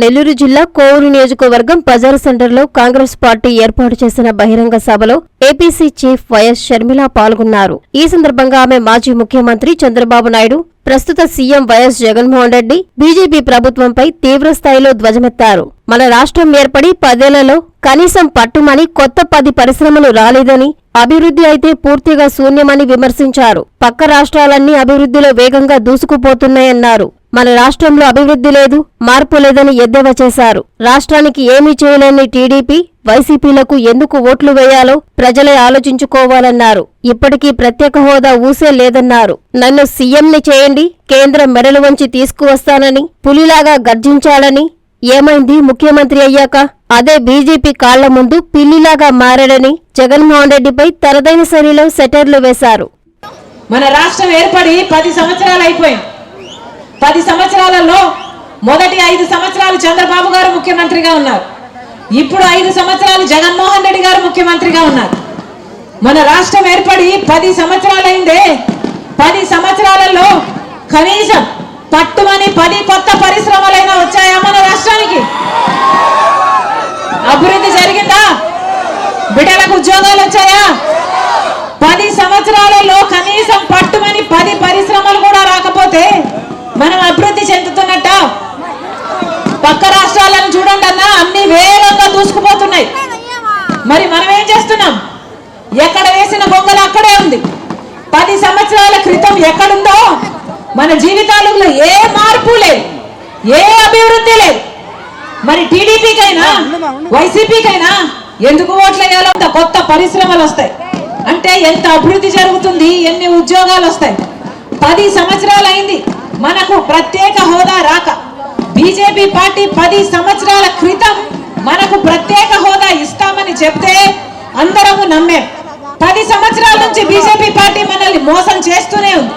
నెల్లూరు జిల్లా కోవూరు నియోజకవర్గం బజారు సెంటర్లో కాంగ్రెస్ పార్టీ ఏర్పాటు చేసిన బహిరంగ సభలో ఏపీసీ చీఫ్ వైఎస్ షర్మిల పాల్గొన్నారు. ఈ సందర్భంగా ఆమె మాజీ ముఖ్యమంత్రి చంద్రబాబు నాయుడు ప్రస్తుత CM YS Jaganmohan Reddy BJP ప్రభుత్వంపై తీవ్రస్థాయిలో ధ్వజమెత్తారు. మన రాష్ట్రం ఏర్పడి పదేళ్ళలో కనీసం పట్టుమని కొత్త పది పరిశ్రమలు రాలేదని అభివృద్ధి అయితే పూర్తిగా శూన్యమని విమర్శించారు. పక్క రాష్ట్రాలన్నీ అభివృద్ధిలో వేగంగా దూసుకుపోతున్నాయన్నారు. మన రాష్ట్రంలో అభివృద్ధి లేదు మార్పు లేదని ఎద్దేవా చేశారు. రాష్ట్రానికి ఏమీ చేయలేని టీడీపీ వైసీపీలకు ఎందుకు ఓట్లు వేయాలో ప్రజలే ఆలోచించుకోవాలన్నారు. ఇప్పటికీ ప్రత్యేక హోదా ఊసే లేదన్నారు. నన్ను సీఎంని చేయండి కేంద్రం మెడలు వంచి తీసుకువస్తానని పులిలాగా గర్జించాలని ఏమైంది ముఖ్యమంత్రి అయ్యాక? అదే బీజేపీ కాళ్ళ ముందు పిల్లిలాగా మారాడని జగన్మోహన్ రెడ్డిపై తనదైన శైలిలో సెటర్లు వేశారు. మన రాష్ట్రం ఏర్పడి పది సంవత్సరాలు అయిపోయింది పది సంవత్సరాలలో మొదటి ఐదు సంవత్సరాలు చంద్రబాబు గారు ముఖ్యమంత్రిగా ఉన్నారు. ఇప్పుడు ఐదు సంవత్సరాలు జగన్మోహన్ రెడ్డి గారు ముఖ్యమంత్రిగా ఉన్నారు. మన రాష్ట్రం ఏర్పడి పది సంవత్సరాలైందే. పది సంవత్సరాలలో కనీసం పట్టుమని పది కొత్త పరిశ్రమలైనా వచ్చాయా మన రాష్ట్రానికి? అభివృద్ధి జరిగిందా? బిడ్డలకు ఉద్యోగాలు వచ్చాయా? పది సంవత్సరాలలో కనీసం పట్టుమని పది పరిశ్రమలు కూడా రాక మనం అభివృద్ధి చెందుతున్నట్ట పక్క రాష్ట్రాలను చూడండి అన్న అన్ని వేగంగా దూసుకుపోతున్నాయి మరి మనం ఏం చేస్తున్నాం ఎక్కడ వేసిన బొంగలు అక్కడే ఉంది పది సంవత్సరాల క్రితం ఎక్కడుందో మన జీవితాలలో ఏ మార్పు లేదు ఏ అభివృద్ధి లేదు. మరి టీడీపీకైనా వైసీపీకైనా ఎందుకు ఓట్లు వేయాలో అంత కొత్త పరిశ్రమలు వస్తాయి. అంటే ఎంత అభివృద్ధి జరుగుతుంది ఎన్ని ఉద్యోగాలు వస్తాయి. పది సంవత్సరాలు అయింది మనకు ప్రత్యేక హోదా రాక. బీజేపీ పార్టీ పది సంవత్సరాల క్రితం మనకు ప్రత్యేక హోదా ఇస్తామని చెప్తే అందరము నమ్మాం. పది సంవత్సరాల నుంచి బీజేపీ పార్టీ మనల్ని మోసం చేస్తూనే ఉంది.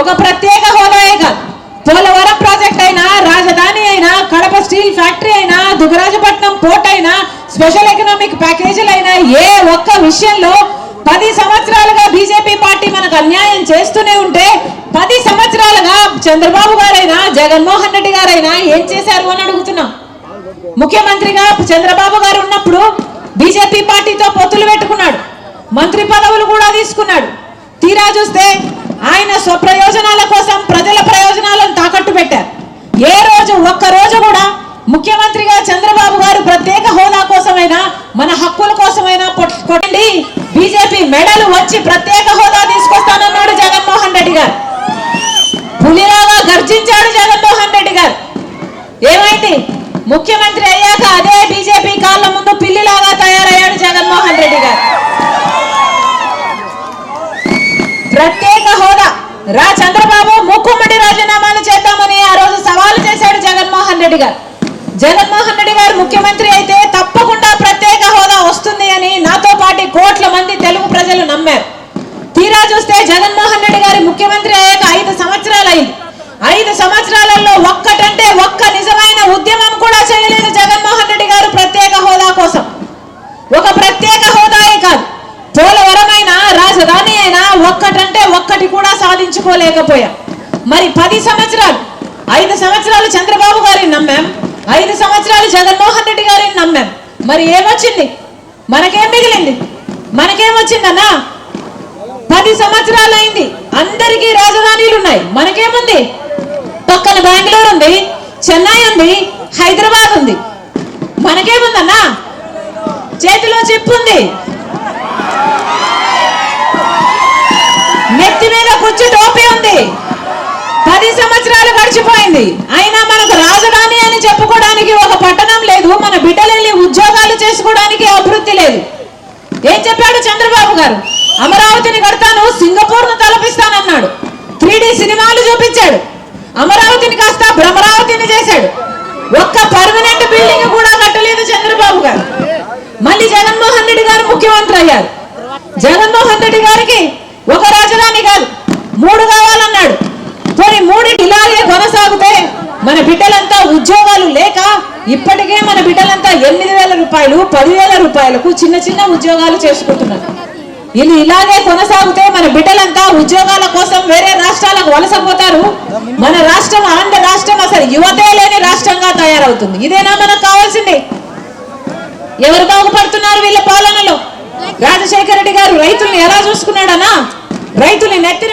ఒక ప్రత్యేక హోదాయే కాదు పోలవరం ప్రాజెక్ట్ అయినా రాజధాని అయినా కడప స్టీల్ ఫ్యాక్టరీ అయినా దుగరాజపట్నం పోర్ట్ అయినా స్పెషల్ ఎకనామిక్ ప్యాకేజీలు అయినా ఏ ఒక్క విషయంలో పది సంవత్సరాలుగా బీజేపీ పార్టీ మనకు అన్యాయం చేస్తూనే ఉంటే పది సంవత్సరాలుగా చంద్రబాబు గారైనా జగన్మోహన్ రెడ్డి గారైనా ఏం చేశారు అని అడుగుతున్నాం. ముఖ్యమంత్రిగా చంద్రబాబు గారు ఉన్నప్పుడు బీజేపీ పార్టీతో పొత్తులు పెట్టుకున్నాడు. మంత్రి పదవులు కూడా తీసుకున్నాడు. తీరా చూస్తే ఆయన స్వప్రయోజనాల కోసం ప్రజల ప్రయోజనాలను తాకట్టు పెట్టారు. ఏ రోజు ఒక్క రోజు కూడా ముఖ్యమంత్రిగా చంద్రబాబు గారు ప్రత్యేక హోదా కోసమైనా మన హక్కుల కోసమైనా కొట్టండి. బీజేపీ మెడలు వచ్చి ప్రత్యేక హోదా తీసుకొస్తానన్నాడు జగన్మోహన్ రెడ్డి గారు. పులిలాగా గర్జించాడు జగన్మోహన్ రెడ్డి గారు. ఏమైంది? ముఖ్యమంత్రి అయ్యాక అదే బీజేపీ కాళ్ళ ముందు పిల్లిలాగా తయారయ్యాడు జగన్మోహన్ రెడ్డి గారు. ప్రత్యేక హోదా. రా చంద్రబాబు ముక్కుమ్మడి రాజీనామాలు చేద్దామని ఆ రోజు సవాలు చేశాడు జగన్మోహన్ రెడ్డి గారు. జగన్మోహన్ రెడ్డి గారు ముఖ్యమంత్రి అయితే తప్పకుండా ప్రత్యేక హోదా వస్తుంది అని నాతో పాటు కోట్ల మంది తెలుగు ప్రజలు నమ్మారు. తీరా చూస్తే జగన్మోహన్ రెడ్డి గారి ముఖ్యమంత్రి అయ్యాక ఐదు సంవత్సరాలు అయింది. ఐదు సంవత్సరాలలో ఒక్కటంటే ఒక్క నిజమైన ఉద్యమం కూడా చేయలేదు జగన్ రెడ్డి గారు ప్రత్యేక హోదా కోసం ఒక ప్రత్యేక హోదాయే కాదు పోలవరమైనా రాజధాని అయినా ఒక్కటంటే ఒక్కటి కూడా సాధించుకోలేకపోయాం మరి పది సంవత్సరాలు ఐదు సంవత్సరాలు చంద్రబాబు గారిని నమ్మాం ఐదు సంవత్సరాలు జగన్మోహన్ రెడ్డి గారిని నమ్మాం. మరి ఏమొచ్చింది? మనకేం మిగిలింది? మనకేమొచ్చిందన్నా? పది సంవత్సరాలు అయింది అందరికీ రాజధానీలు ఉన్నాయి. మనకేముంది? పక్కన బెంగళూరు ఉంది చెన్నై ఉంది హైదరాబాద్ ఉంది. మనకేముందన్నా? చేతిలో చెప్పుంది ఉంది టోపీ ఉంది. పది సంవత్సరాలు గడిచిపోయింది. అయినా మనకు రాజధాని అని చెప్పుకోవడానికి ఒక పట్టణం లేదు. మన బిడ్డలు వెళ్ళి ఉద్యోగాలు చేసుకోవడానికి అభివృద్ధి లేదు. ఏం చెప్పాడు చంద్రబాబు గారు? అమరావతిని కడతాను సింగపూర్ను తలపిస్తానన్నాడు. త్రీ సినిమాలు చూపించాడు. అమరావతిని కాస్త భ్రమరావతిని చేశాడు. ఒక్క పర్మనెంట్ బిల్డింగ్ కూడా కట్టలేదు చంద్రబాబు గారు. మళ్ళీ జగన్మోహన్ రెడ్డి గారు ముఖ్యమంత్రి అయ్యారు. జగన్మోహన్ రెడ్డి గారికి ఒక రాజధాని కాదు. మూడు కావాలన్నాడు. పోనీ మూడు ఇలాగే కొనసాగితే మన బిడ్డలంతా ఉద్యోగాలు లేక ఇప్పటికే మన బిడ్డలంతా ఎనిమిది వేల రూపాయలు పదివేల రూపాయలకు చిన్న చిన్న ఉద్యోగాలు చేసుకుంటున్నారు. ఇది ఇలాగే కొనసాగితే మన బిడ్డలంతా ఉద్యోగాల కోసం వేరే రాష్ట్రాలకు వలసపోతారు. మన రాష్ట్రం ఆంధ్ర రాష్ట్రం అసలు యువతే లేని రాష్ట్రంగా తయారవుతుంది. ఇదేనా మనకు కావాల్సింది? ఎవరు బాగుపడుతున్నారు వీళ్ళ పాలనలో? రాజశేఖర రెడ్డి గారు రైతుల్ని ఎలా చూసుకున్నాడనా? రైతుల్ని నెత్తిన